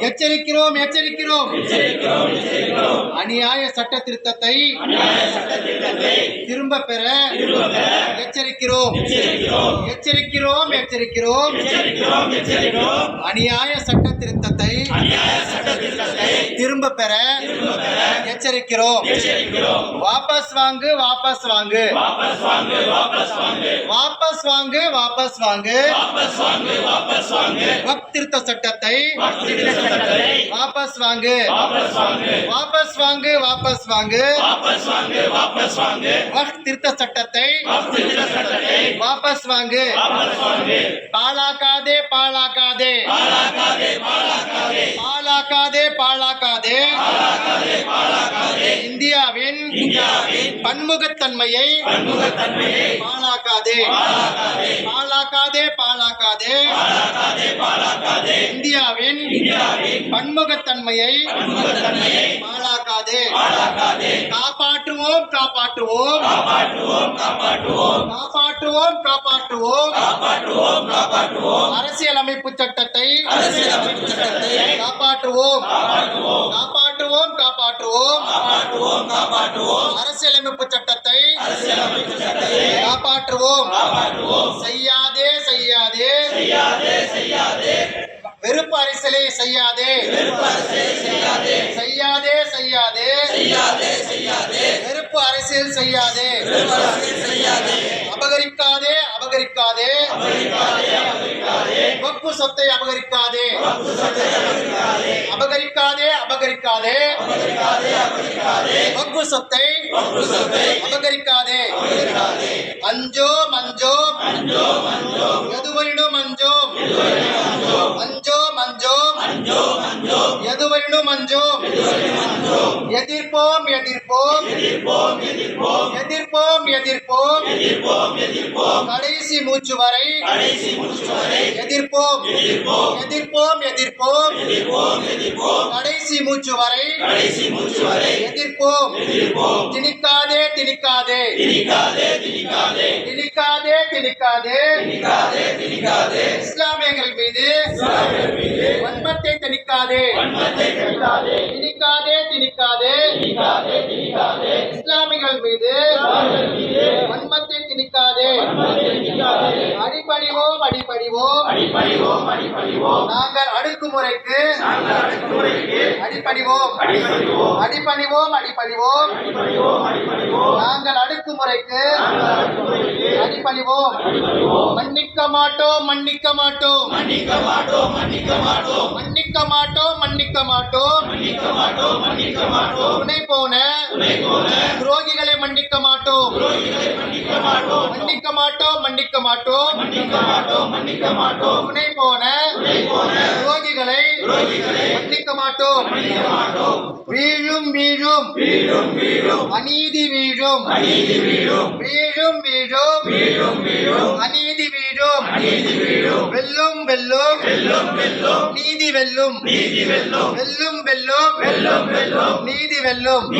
எச்சரிக்கிறோம். எச்சரிக்கிறோம் அநியாய சட்ட திருத்தத்தை திரும்ப பெற எச்சரிக்கிறோம். எச்சரிக்கிறோம். எச்சரிக்கிறோம் அநியாய சட்ட திருத்தத்தை திரும்ப பெற எச்சரிக்கிறோம். வாபஸ் வாங்கு வாபஸ் வாங்கு. வாபஸ் வாங்கு வாபஸ் வாங்கு. வக்ஃப் திருத்த சட்டத்தை வாபஸ் வாங்கு. வாபஸ் வாங்கு. வாபஸ் வாங்கு வக்ஃப் திருத்த சட்டத்தை. வாபஸ் வாங்கு. பாழாக்காதே பாழாக்காதே. பாழாக்காதே பாழாக்காதே. இந்தியாவின் பன்முகத்தன்மையை பாழாக்காதே. பாழாக்காதே பாழாக்காதே. இந்தியாவின் பன்முகத்தன்மையை பாழாக்காதே. காப்பாற்றுவோம் காப்பாற்றுவோம். காப்பாற்றுவோம் காப்பாற்றுவோம். அரசியலமைப்பு சட்டத்தை காப்பாற்றுவோம். காப்பாற்றுவோம். காப்பாற்றுவோம் அரசியலமைப்பு சட்டத்தை காப்பாற்றுவோம். செய்யாதே செய்யாதே. செய்யாதே செய்யாதே. செய்யாதே செய்யாதே. வெறுப்பு அரசியல் செய்யாதே. அபகரிக்காதே அபகரிக்காதே. வக்பு சொத்தை அபகரிக்காதே. அபகரிக்காதே அபகரிக்காதே. வக்பு சொத்தை எதிர்ப்போம் எதிர்ப்போம். எதிர்ப்போம் எதிர்ப்போம். கடைசி மூச்சு வரை. எதிர்ப்போம். எதிர்ப்போம். எதிர்ப்போம் கடைசி மூச்சு வரை. எதிர்ப்போம். திணிக்காதே திணிக்காதே. திணிக்காதே திணிக்காதே. இஸ்லாமியர்கள் மீது வன்மத்தை திணிக்காதே. திணிக்காதே. திணிக்காதே இஸ்லாமியர்கள் மீது வன்மத்தை திணிக்காதே. அடிபணிவோம் அடிபணிவோம். நாங்கள் அடக்குமுறைக்கு அடிபணிவோம். அடிபணிவோம். அடிபணிவோம் நாங்கள் அடக்குமுறைக்கு அடிபணிவோம் மன்னிக்க மாட்டோம் மன்னிக்க மாட்டோம் மன்னிக்க மாட்டோம் மன்னிக்க மாட்டோம் துணை போன துரோகிகளை மன்னிக்க மாட்டோம் மன்னிக்க மாட்டோம் மன்னிக்க மாட்டோம் துணை போன துரோகிகளை மன்னிக்க மாட்டோம். வீழும் வீழும். அநீதி வீழும். வீழும் வீழும். அநீதி வீழும். வெல்லும் வெல்லும். நீதி வெல்லும். வெல்லும் வெல்லும். நீதி வெல்லும்.